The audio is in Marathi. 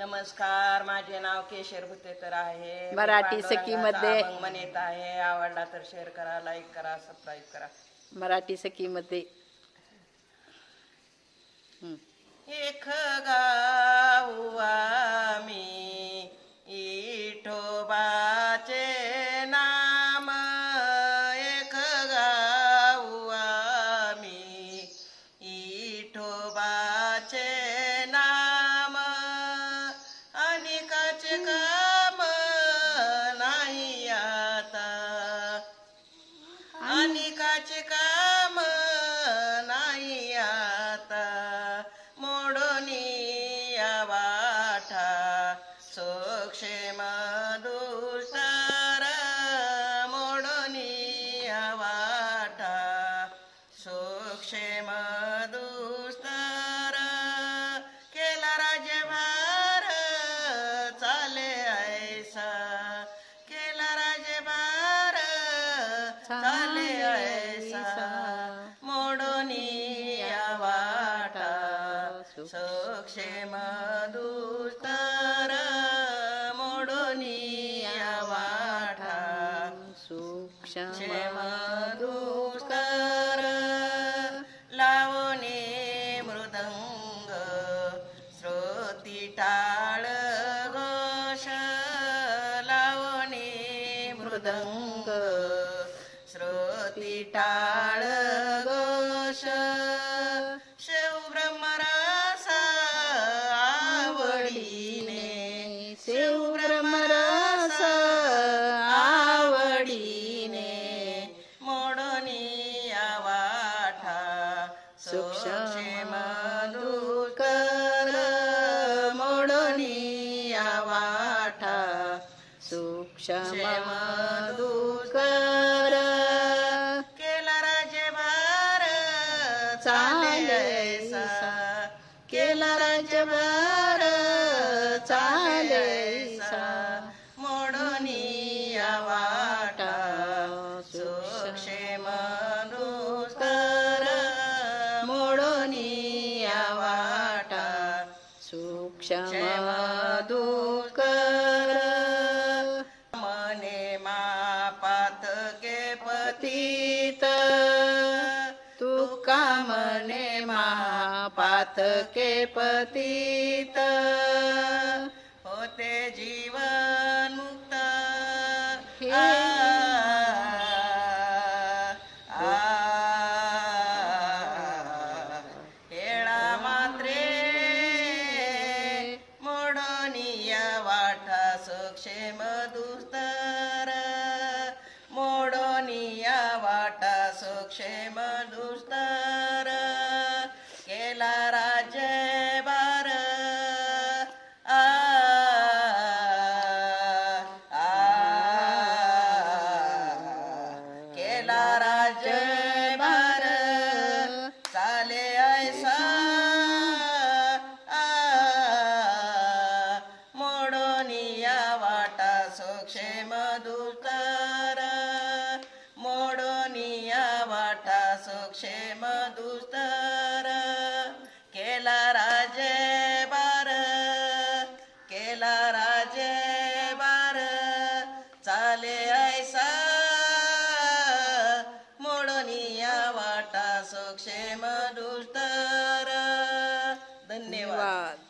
नमस्कार माझे नाव केशर भुतेकर आहे. मी मराठी पांडुरंगाचा सखीमध्ये- अभंग म्हणत आहे. आवडला तर शेअर करा लाईक करा सबस्क्राईब करा. मराठी सखीमध्ये. हं. एक गाऊ सोक्षेम दुस्तर मोडोनी सोक्षेम दुस्तर केला राजभार चाले ऐसा। केला राजभार चाले ऐसा। मोडोनी या वाटा सक्षेम दुस्तर क्षेम दुस्तर लावणे मृदंग श्रोती टाळ घोष लावणे मृदंग श्रोती टाळ सूक्ष्म दुकर मोडनिया वाटा वाठा सूक्ष्म केला राजभार चाले ऐसा केला राजभार सूक्ष्मदुकर मने मापात के पतित तुका मने महापात के पतित होते जीवन क्षेम दुस्तर मोडोनिया वाटा सुक्षेम दुस्तर केला राज बार आ, आ, केला राज्य क्षेम दुस्तर केला राजे बार केला राजे बार चाले ऐसा मोडनिया वाटा सुक्षेम दुस्तर धन्यवाद.